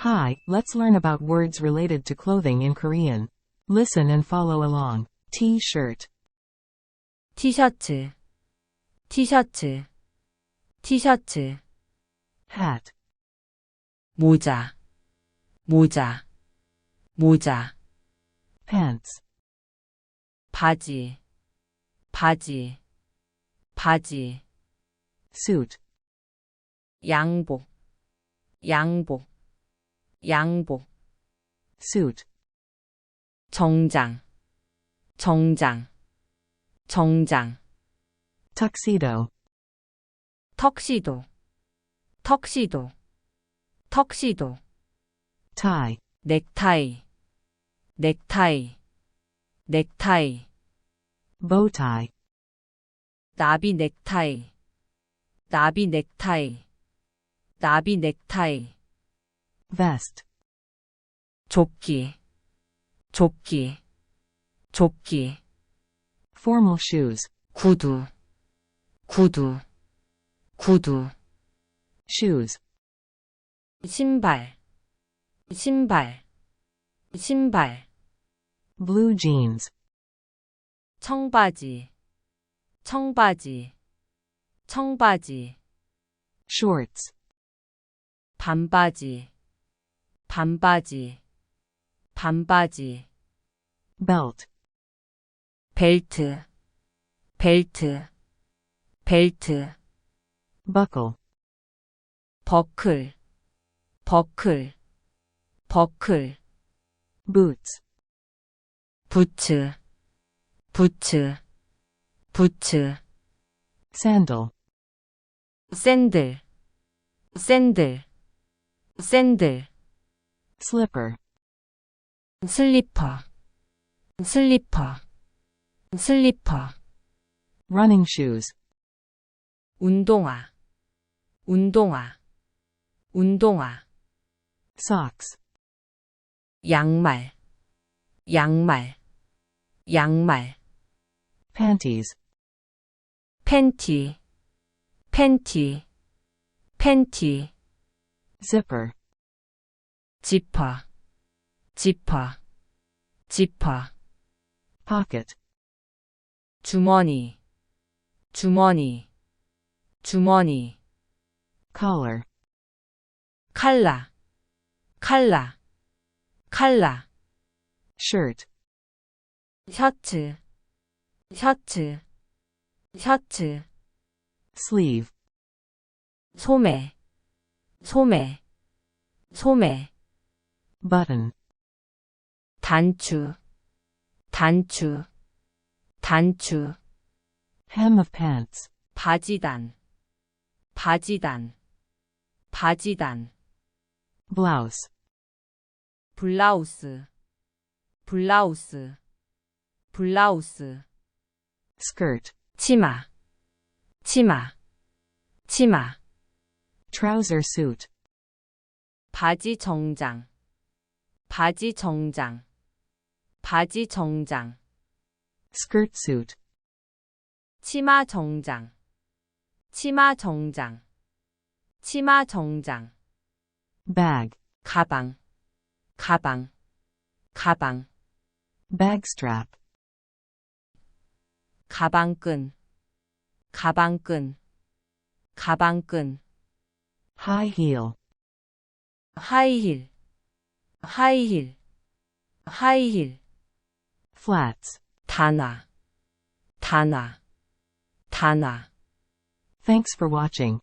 Hi, let's learn about words related to clothing in Korean. Listen and follow along. T-shirt, 티셔츠, 티셔츠, 티셔츠, hat, 모자, 모자, 모자, pants, 바지, 바지, 바지, suit, 양복, 양복, 양복, suit, 정장, 정장, 정장, tuxedo, 턱시도, 턱시도, 턱시도, tie, 넥타이, 넥타이, 넥타이, bow tie, 나비 넥타이, 나비 넥타이, 나비 넥타이, vest, 조끼, 조끼, 조끼, formal shoes, 구두, 구두, 구두, shoes, 신발, 신발, 신발, blue jeans, 청바지, 청바지, 청바지, shorts, 반바지, 반바지, 반바지, belt, 벨트, 벨트, 벨트, buckle, 버클, 버클, 버클, boots, 부츠, 부츠, 부츠, sandal, 샌들, 샌들, 샌들, slipper, 슬리퍼, 슬리퍼, 슬리퍼, running shoes, 운동화, 운동화, 운동화, socks, 양말, 양말, 양말, panties, 팬티, 팬티, 팬티, zipper, 지퍼, 지퍼, 지퍼, pocket, 주머니, 주머니, 주머니, collar, 칼라, 칼라, 칼라, shirt, 셔츠, 셔츠, 셔츠, sleeve, 소매, 소매, 소매, button, 단추, 단추, 단추, hem of pants, 바지단, 바지단, 바지단, blouse, 블라우스, 블라우스, 블라우스, skirt, 치마, 치마, 치마, trouser suit, 바지 정장, 바지 정장, 바지 정장, skirt suit, 치마 정장, 치마 정장, 치마 정장, bag, 가방, 가방, 가방, bag strap, 가방끈, 가방끈, 가방끈, high heel, 하이힐, 하이힐, 하이힐, flats. 단화, 단화, 단화. Thanks for watching.